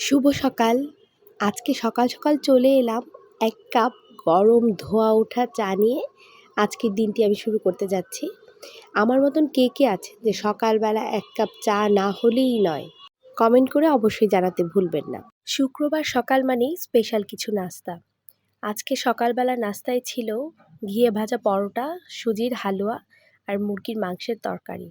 শুভ সকাল। আজকে সকাল সকাল চলে এলাম এক কাপ গরম ধোয়া ওঠা চা নিয়ে। আজকের দিনটি আমি শুরু করতে যাচ্ছি। আমার মতন কে কে আছে যে সকালবেলা এক কাপ চা না হলেই নয়? কমেন্ট করে অবশ্যই জানাতে ভুলবেন না। শুক্রবার সকাল মানেই স্পেশাল কিছু নাস্তা। আজকে সকালবেলা নাস্তায় ছিল ঘিয়ে ভাজা পরোটা, সুজির হালুয়া আর মুরগির মাংসের তরকারি।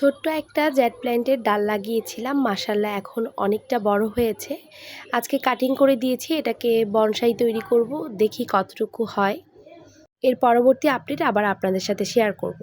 ছোট্ট একটা জ্যাট প্ল্যান্টের ডাল লাগিয়েছিলাম মাসাল্লাহ এখন অনেকটা বড় হয়েছে। আজকে কাটিং করে দিয়েছি, এটাকে বনসাই তৈরি করব, দেখি কতটুকু হয়। এর পরবর্তী আপডেট আবার আপনাদের সাথে শেয়ার করব।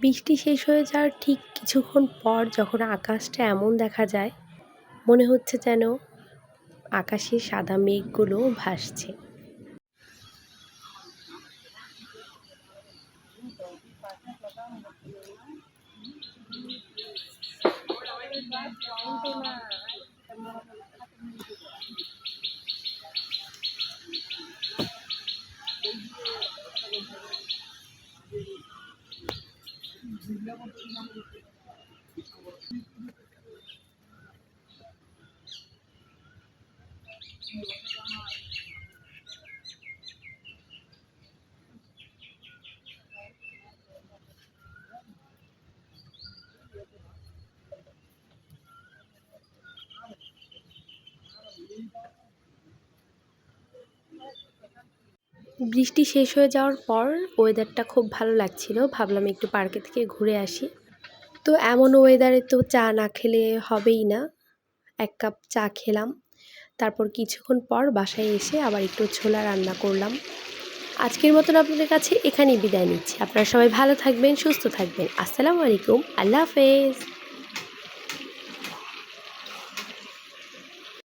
বৃষ্টি শেষ হয়ে যাওয়ার ঠিক কিছুক্ষণ পর যখন আকাশটা এমন দেখা যায়, মনে হচ্ছে যেন আকাশে সাদা মেঘগুলো ভাসছে। Thank you. বৃষ্টি শেষ হয়ে যাওয়ার পর ওয়েদারটা খুব ভালো লাগছিল। ভাবলাম একটু পার্কে থেকে ঘুরে আসি। তো এমন ওয়েদারে তো চা না খেলে হবেই না। এক কাপ চা খেলাম। তারপর কিছুক্ষণ পর বাসায় এসে আবার একটু ছোলা রান্না করলাম। আজকের মতন আপনাদের কাছে এখানেই বিদায় নিচ্ছি। আপনারা সবাই ভালো থাকবেন, সুস্থ থাকবেন। আসসালামু আলাইকুম। আল্লাহ হাফেজ।